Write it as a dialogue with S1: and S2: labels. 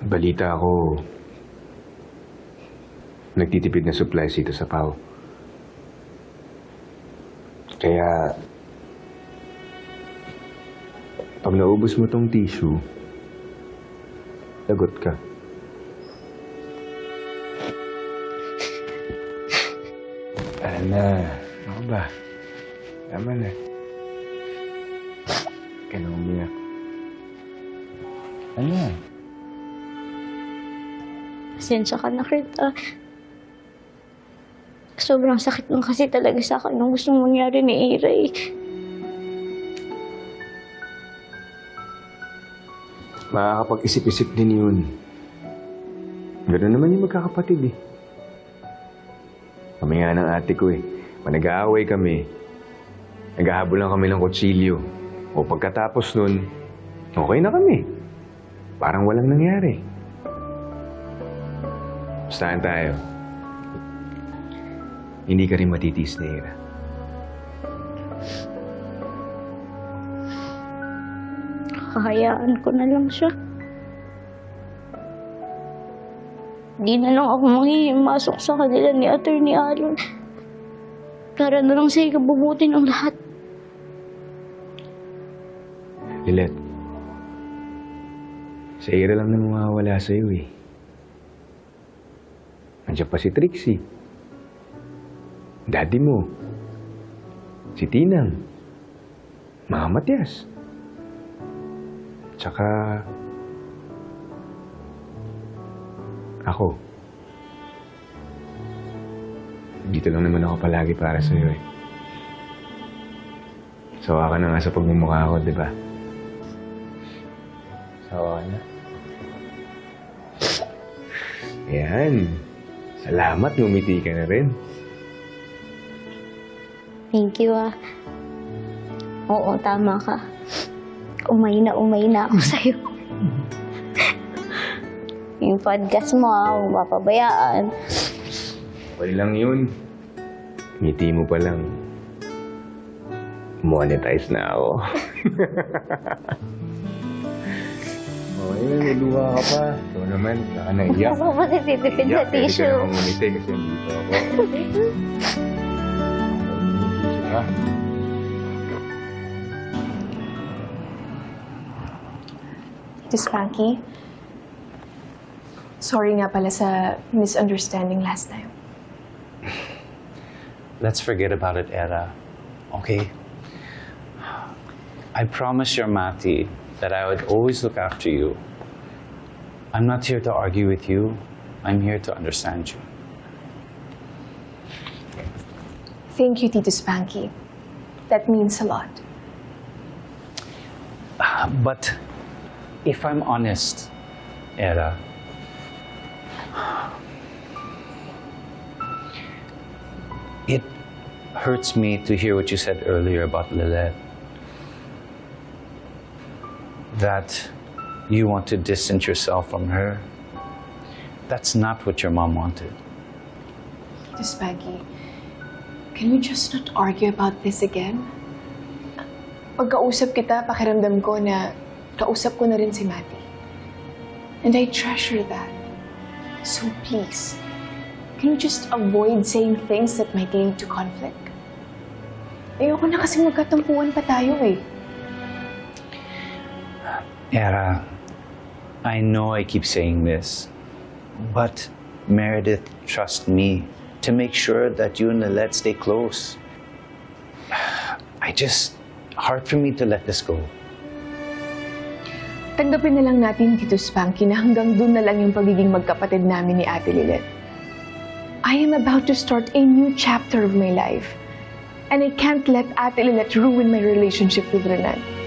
S1: balita ko, nagtitipid na supplies dito sa PAO. Kaya, pag naubos mo tong tissue, lagot ka. Ano na? Ano ba? Tama na. Ka na umiyak. Ano yan?
S2: Pasensya ka na, Kurt. ah. sobrang sakit lang kasi talaga sa akin nung gustong mangyari ni Ira eh.
S1: Makakapag-isip-isip din yun. Ganoon naman yung magkakapatid eh. Kami nga ng ate ko eh. Pag nag-aaway kami, naghahabol lang kami ng kutsilyo. O pagkatapos nun, okay na kami. Parang walang nangyari. Bastahan tayo. Hindi ka rin matitiis na Ira.
S2: Kakayaan ko na lang siya. Di na lang ako manghihimasok sa kanila ni Attorney Alon. Para na lang sa ikabubuti ng lahat.
S1: Lilet, sa Ira lang na mawawala sa'yo eh. Nandiyan pa si Trixie. Daddy mo. Si Tinang. Mga Matias. Tsaka... Ako. Dito lang naman ako palagi para sa'yo eh. Sawa ka na nga sa pagmumukha ko, di ba? Sawa ka na. Yan. Salamat, ngumiti ka na rin.
S2: Thank you ah. Oo, tama ka. Umay na umay na ako sa'yo. Yung podcast mo ah, huwag mapabayaan.
S1: Okay lang yun. Ngiti mo pa lang. Monetize na ako. okay na, may luha ka pa. Ikaw naman, baka naiyak.
S2: Gusto ko pa nititipid sa
S1: Iyak, pwede ka
S2: tissue.
S1: naman ngumiti kasi nandito ako. Ha?
S3: Tito Spanky. Sorry nga pala sa misunderstanding last time.
S4: Let's forget about it, Era. Okay? I promised your Mati that I would always look after you. I'm not here to argue with you. I'm here to understand you.
S3: Thank you, Tito Spanky. That means a lot.
S4: Uh, but if I'm honest, Era, it hurts me to hear what you said earlier about Lilith. That you want to distance yourself from her. That's not what your mom wanted.
S3: Tito Spanky, can we just not argue about this again? Pagkausap kita, pakiramdam ko na kausap ko na rin si Mati. And I treasure that. So please, can we just avoid saying things that might lead to conflict? Ayoko na kasi magkatampuan pa tayo eh.
S4: Era, I know I keep saying this, but Meredith, trust me to make sure that you and Lilette stay close. I just, hard for me to let this go.
S3: Tanggapin na lang natin, Tito Spanky, na hanggang dun na lang yung pagiging magkapatid namin ni Ate Lilet. I am about to start a new chapter of my life. And I can't let Ate Lilet ruin my relationship with Renan.